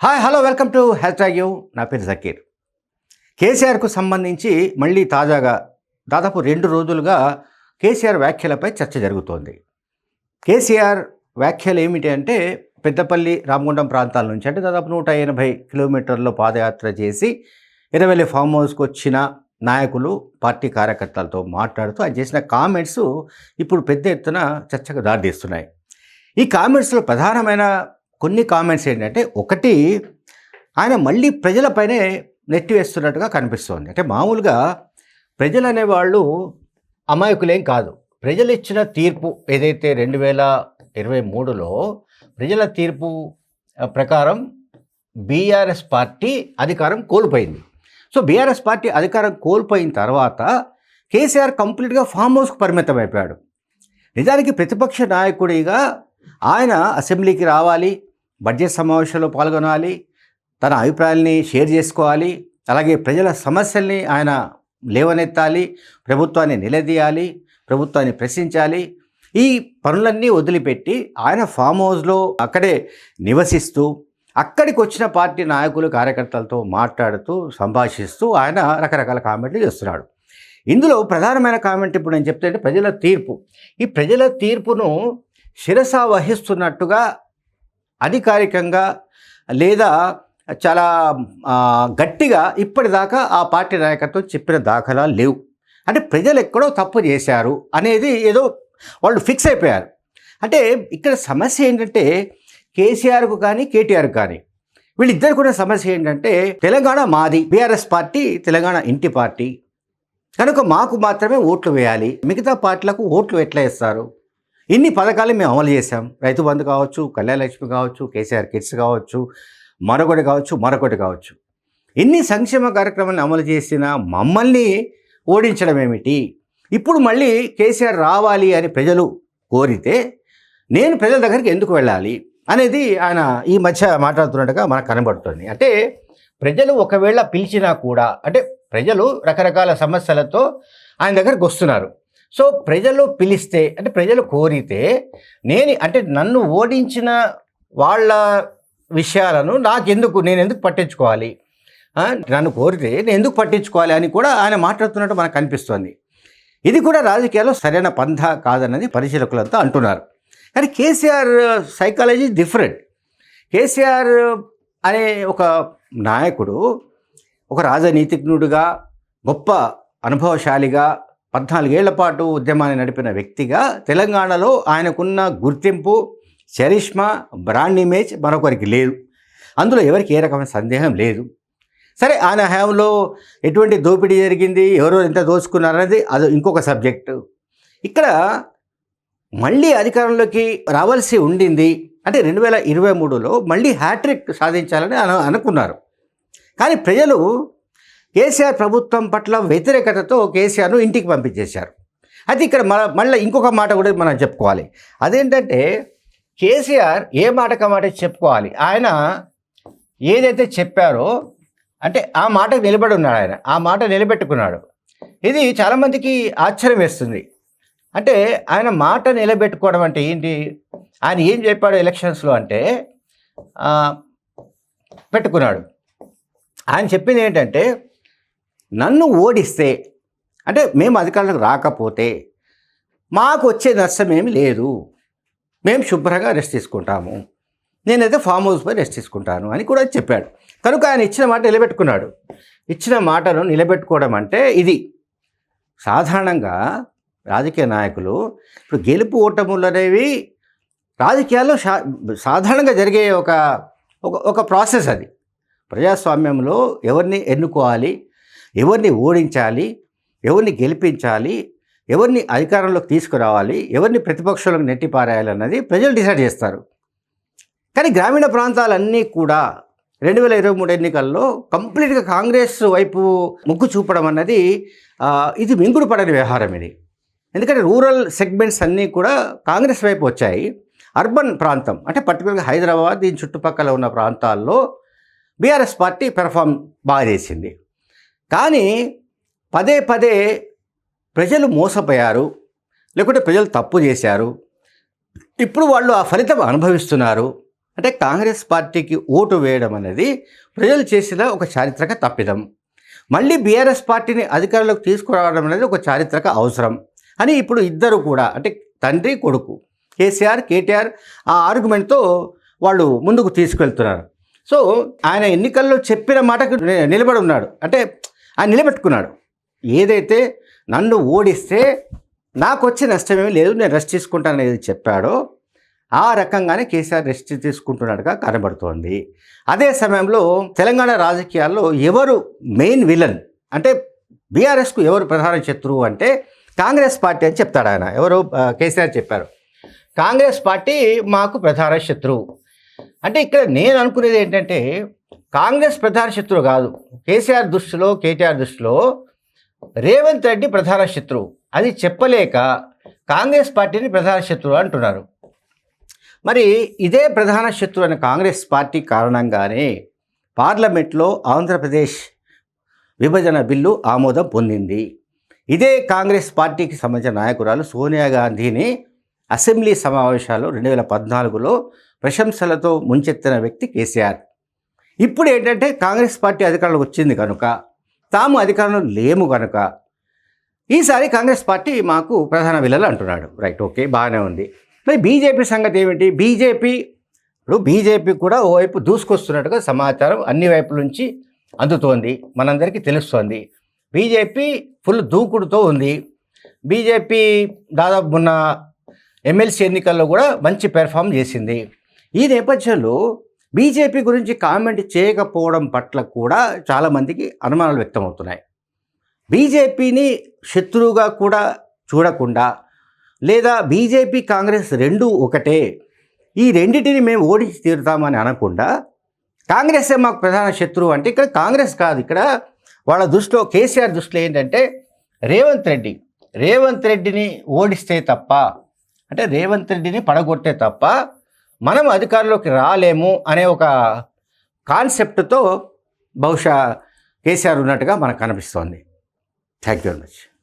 Hi hello welcome to hash tag you నా పేరు జకీర్. కేసీఆర్కు సంబంధించి మళ్ళీ తాజాగా దాదాపు రెండు రోజులుగా కేసీఆర్ వ్యాఖ్యలపై చర్చ జరుగుతోంది. కేసీఆర్ వ్యాఖ్యలు ఏమిటి అంటే పెద్దపల్లి రామగుండం ప్రాంతాల నుంచి అంటే దాదాపు నూట ఎనభై కిలోమీటర్ల పాదయాత్ర చేసి ఇరవై ఫామ్ హౌస్కి వచ్చిన నాయకులు పార్టీ కార్యకర్తలతో మాట్లాడుతూ ఆయన చేసిన కామెంట్స్ ఇప్పుడు పెద్ద ఎత్తున చర్చకు దారితీస్తున్నాయి. ఈ కామెంట్స్లో ప్రధానమైన కొన్ని కామెంట్స్ ఏంటంటే ఒకటి ఆయన మళ్ళీ ప్రజలపైనే నెట్టివేస్తున్నట్టుగా కనిపిస్తోంది. అంటే మామూలుగా ప్రజలు అనేవాళ్ళు అమాయకులేం కాదు. ప్రజలు ఇచ్చిన తీర్పు ఏదైతే రెండు వేల ఇరవై మూడులో ప్రజల తీర్పు ప్రకారం బీఆర్ఎస్ పార్టీ అధికారం కోల్పోయింది. సో బీఆర్ఎస్ పార్టీ అధికారం కోల్పోయిన తర్వాత కేసీఆర్ కంప్లీట్గా ఫామ్ హౌస్కు పరిమితం అయిపోయాడు నిజానికి ప్రతిపక్ష నాయకుడిగా ఆయన అసెంబ్లీకి రావాలి బడ్జెట్ సమావేశంలో పాల్గొనాలి తన అభిప్రాయాల్ని షేర్ చేసుకోవాలి అలాగే ప్రజల సమస్యల్ని ఆయన లేవనెత్తాలి ప్రభుత్వాన్ని నిలదీయాలి ప్రభుత్వాన్ని ప్రశ్నించాలి. ఈ పనులన్నీ వదిలిపెట్టి ఆయన ఫామ్ హౌస్లో అక్కడే నివసిస్తూ అక్కడికి వచ్చిన పార్టీ నాయకులు కార్యకర్తలతో మాట్లాడుతూ సంభాషిస్తూ ఆయన రకరకాల కామెంట్లు చేస్తున్నాడు. ఇందులో ప్రధానమైన కామెంట్ ఇప్పుడు నేను చెప్తే ప్రజల తీర్పు. ఈ ప్రజల తీర్పును శిరస వహిస్తున్నట్టుగా అధికారికంగా లేదా చాలా గట్టిగా ఇప్పటిదాకా ఆ పార్టీ నాయకత్వం చెప్పిన దాఖలాలు లేవు. అంటే ప్రజలు ఎక్కడో తప్పు చేశారు అనేది ఏదో వాళ్ళు ఫిక్స్ అయిపోయారు. అంటే ఇక్కడ సమస్య ఏంటంటే కేసీఆర్కు కానీ కేటీఆర్కు కానీ వీళ్ళిద్దరికి ఉన్న సమస్య ఏంటంటే తెలంగాణ మాది బీఆర్ఎస్ పార్టీ తెలంగాణ ఇంటి పార్టీ. కనుక మాకు మాత్రమే ఓట్లు వేయాలి. మిగతా పార్టీలకు ఓట్లు ఎట్లా ఇస్తారు ఇన్ని పథకాలు మేము అమలు చేశాం. రైతు బంధు కావచ్చు కళ్యాణలక్ష్మి కావచ్చు కేసీఆర్ కిట్స్ కావచ్చు మరొకటి కావచ్చు మరొకటి కావచ్చు. ఇన్ని సంక్షేమ కార్యక్రమాలను అమలు చేసిన మమ్మల్ని ఓడించడం ఏమిటి ఇప్పుడు మళ్ళీ కేసీఆర్ రావాలి అని ప్రజలు కోరితే నేను ప్రజల దగ్గరికి ఎందుకు వెళ్ళాలి అనేది ఆయన ఈ మధ్య మాట్లాడుతున్నట్టుగా మనకు కనబడుతుంది. అంటే ప్రజలు ఒకవేళ పిలిచినా కూడా అంటే ప్రజలు రకరకాల సమస్యలతో ఆయన దగ్గరకు వస్తున్నారు. సో ప్రజలు పిలిస్తే అంటే ప్రజలు కోరితే నేను అంటే నన్ను ఓడించిన వాళ్ళ విషయాలను నాకెందుకు నేను ఎందుకు పట్టించుకోవాలి నన్ను కోరితే నేను ఎందుకు పట్టించుకోవాలి అని కూడా ఆయన మాట్లాడుతున్నట్టు మనకు కనిపిస్తోంది ఇది కూడా రాజకీయాల్లో సరైన పంథ కాదన్నది పరిశీలకులంతా అంటున్నారు. కానీ కేసీఆర్ సైకాలజీ డిఫరెంట్. కేసీఆర్ అనే ఒక నాయకుడు ఒక రాజనీతిజ్ఞుడిగా గొప్ప అనుభవశాలిగా పద్నాలుగేళ్ళ పాటు ఉద్యమాన్ని నడిపిన వ్యక్తిగా తెలంగాణలో ఆయనకున్న గుర్తింపు చరిష్మా బ్రాండ్ ఇమేజ్ మరొకరికి లేదు. అందులో ఎవరికి ఏ రకమైన సందేహం లేదు. సరే ఆయన హయాంలో ఎటువంటి దోపిడీ జరిగింది ఎవరో ఎంత దోచుకున్నారనేది అది ఇంకొక సబ్జెక్టు. ఇక్కడ మళ్ళీ అధికారంలోకి రావాల్సి ఉండింది. అంటే రెండు వేల ఇరవై మూడులో మళ్ళీ హ్యాట్రిక్ సాధించాలని అను అనుకున్నారు. కానీ ప్రజలు కేసీఆర్ ప్రభుత్వం పట్ల వ్యతిరేకతతో కేసీఆర్ను ఇంటికి పంపించేశారు. అయితే ఇక్కడ మన మళ్ళీ ఇంకొక మాట కూడా మనం చెప్పుకోవాలి. అదేంటంటే కేసీఆర్ ఏ మాటకు మాట చెప్పుకోవాలి? ఆయన ఏదైతే చెప్పారో అంటే ఆ మాటకు నిలబడి ఉన్నాడు ఆయన. ఆ మాట నిలబెట్టుకున్నాడు. ఇది చాలామందికి ఆశ్చర్యం వేస్తుంది. అంటే ఆయన మాట నిలబెట్టుకోవడం అంటే ఏంటి? ఆయన ఏం చెప్పాడు ఎలక్షన్స్లో అంటే పెట్టుకున్నాడు. ఆయన చెప్పింది ఏంటంటే నన్ను ఓడిస్తే అంటే మేము అధికారులకు రాకపోతే మాకు వచ్చే నష్టం ఏమి లేదు. మేము శుభ్రంగా రెస్ట్ తీసుకుంటాము. నేనైతే ఫామ్ హౌస్ పై రెస్ట్ తీసుకుంటాను అని కూడా చెప్పాడు. కనుక ఆయన ఇచ్చిన మాట నిలబెట్టుకున్నాడు. ఇచ్చిన మాటను నిలబెట్టుకోవడం అంటే ఇది. సాధారణంగా రాజకీయ నాయకులు ఇప్పుడు గెలుపు ఓటములు అనేవి రాజకీయాల్లో సా సాధారణంగా జరిగే ఒక ఒక ఒక ప్రాసెస్ అది. ప్రజాస్వామ్యంలో ఎవరిని ఎన్నుకోవాలి? ఎవరిని ఓడించాలి ఎవరిని గెలిపించాలి ఎవరిని అధికారంలోకి తీసుకురావాలి ఎవరిని ప్రతిపక్షంలోకి నెట్టిపారేయాలి అన్నది ప్రజలు డిసైడ్ చేస్తారు. కానీ గ్రామీణ ప్రాంతాలన్నీ కూడా రెండు వేల ఇరవై మూడు ఎన్నికల్లో కంప్లీట్గా కాంగ్రెస్ వైపు మొగ్గు చూపడం అన్నది ఇది మింగుడు పడని వ్యవహారం ఇది. ఎందుకంటే రూరల్ సెగ్మెంట్స్ అన్నీ కూడా కాంగ్రెస్ వైపు వచ్చాయి. అర్బన్ ప్రాంతం అంటే పర్టికులర్గా హైదరాబాద్ దీని చుట్టుపక్కల ఉన్న ప్రాంతాల్లో బీఆర్ఎస్ పార్టీ పెర్ఫామ్ బాగా చేసింది. కానీ పదే పదే ప్రజలు మోసపోయారు లేకుంటే ప్రజలు తప్పు చేశారు. ఇప్పుడు వాళ్ళు ఆ ఫలితం అనుభవిస్తున్నారు. అంటే కాంగ్రెస్ పార్టీకి ఓటు వేయడం అనేది ప్రజలు చేసిన ఒక చారిత్రక తప్పిదం. మళ్ళీ బీఆర్ఎస్ పార్టీని అధికారంలోకి తీసుకురావడం అనేది ఒక చారిత్రక అవసరం. అని ఇప్పుడు ఇద్దరు కూడా అంటే తండ్రి కొడుకు కేసీఆర్ కేటీఆర్ ఆ ఆర్గ్యుమెంట్తో వాళ్ళు ముందుకు తీసుకెళ్తున్నారు. సో ఆయన ఎన్నికల్లో చెప్పిన మాటకు నిలబడి ఉన్నాడు. అంటే ఆయన నిలబెట్టుకున్నాడు. ఏదైతే నన్ను ఓడిస్తే నాకు వచ్చే నష్టమేమీ లేదు నేను రెస్ట్ తీసుకుంటాను అనేది చెప్పాడో ఆ రకంగానే కేసీఆర్ రెస్ట్ తీసుకుంటున్నట్టుగా కనబడుతోంది. అదే సమయంలో తెలంగాణ రాజకీయాల్లో ఎవరు మెయిన్ విలన్ అంటే బీఆర్ఎస్కు ఎవరు ప్రధాన శత్రువు అంటే కాంగ్రెస్ పార్టీ అని చెప్తాడు ఆయన. ఎవరు? కేసీఆర్ చెప్పారు. కాంగ్రెస్ పార్టీ మాకు ప్రధాన శత్రువు. అంటే ఇక్కడ నేను అనుకునేది ఏంటంటే కాంగ్రెస్ ప్రధాన శత్రువు కాదు. కేసీఆర్ దృష్టిలో కేటీఆర్ దృష్టిలో రేవంత్ రెడ్డి ప్రధాన శత్రువు. అది చెప్పలేక కాంగ్రెస్ పార్టీని ప్రధాన శత్రువు అంటున్నారు. మరి ఇదే ప్రధాన శత్రువు అయిన కాంగ్రెస్ పార్టీ కారణంగానే పార్లమెంట్లో ఆంధ్రప్రదేశ్ విభజన బిల్లు ఆమోదం పొందింది. ఇదే కాంగ్రెస్ పార్టీకి సంబంధించిన నాయకురాలు సోనియా గాంధీని అసెంబ్లీ సమావేశాలు రెండు వేల పద్నాలుగులో ప్రశంసలతో ముంచెత్తిన వ్యక్తి కేసీఆర్. ఇప్పుడు ఏంటంటే కాంగ్రెస్ పార్టీ అధికారంలో వచ్చింది కనుక తాము అధికారంలో లేము కనుక ఈసారి కాంగ్రెస్ పార్టీ మాకు ప్రధాన విలలు అంటున్నాడు. రైట్ ఓకే బాగానే ఉంది. మరి బీజేపీ సంగతి ఏమిటి? బీజేపీ ఇప్పుడు బీజేపీ కూడా ఓవైపు దూసుకొస్తున్నట్టుగా సమాచారం అన్ని వైపుల నుంచి అందుతోంది. మనందరికీ తెలుస్తోంది. బీజేపీ ఫుల్ దూకుడుతో ఉంది. బీజేపీ దాదాపు మొన్న ఎమ్మెల్సీ ఎన్నికల్లో కూడా మంచి పెర్ఫామ్ చేసింది. ఈ నేపథ్యంలో బీజేపీ గురించి కామెంట్ చేయకపోవడం పట్ల కూడా చాలామందికి అనుమానాలు వ్యక్తమవుతున్నాయి. బీజేపీని శత్రువుగా కూడా చూడకుండా లేదా బీజేపీ కాంగ్రెస్ రెండు ఒకటే ఈ రెండింటిని మేము ఓడించి తీరుతామని అనకుండా కాంగ్రెసే మాకు ప్రధాన శత్రువు అంటే ఇక్కడ కాంగ్రెస్ కాదు. ఇక్కడ వాళ్ళ దృష్టిలో కేసీఆర్ దృష్టిలో ఏంటంటే రేవంత్ రెడ్డి. రేవంత్ రెడ్డిని ఓడిస్తే తప్ప అంటే రేవంత్ రెడ్డిని పడగొట్టే తప్ప మనం అధికారంలోకి రాలేము అనే ఒక కాన్సెప్ట్తో బహుశా కేసీఆర్ ఉన్నట్టుగా మనకు కనిపిస్తోంది. Thank you very much.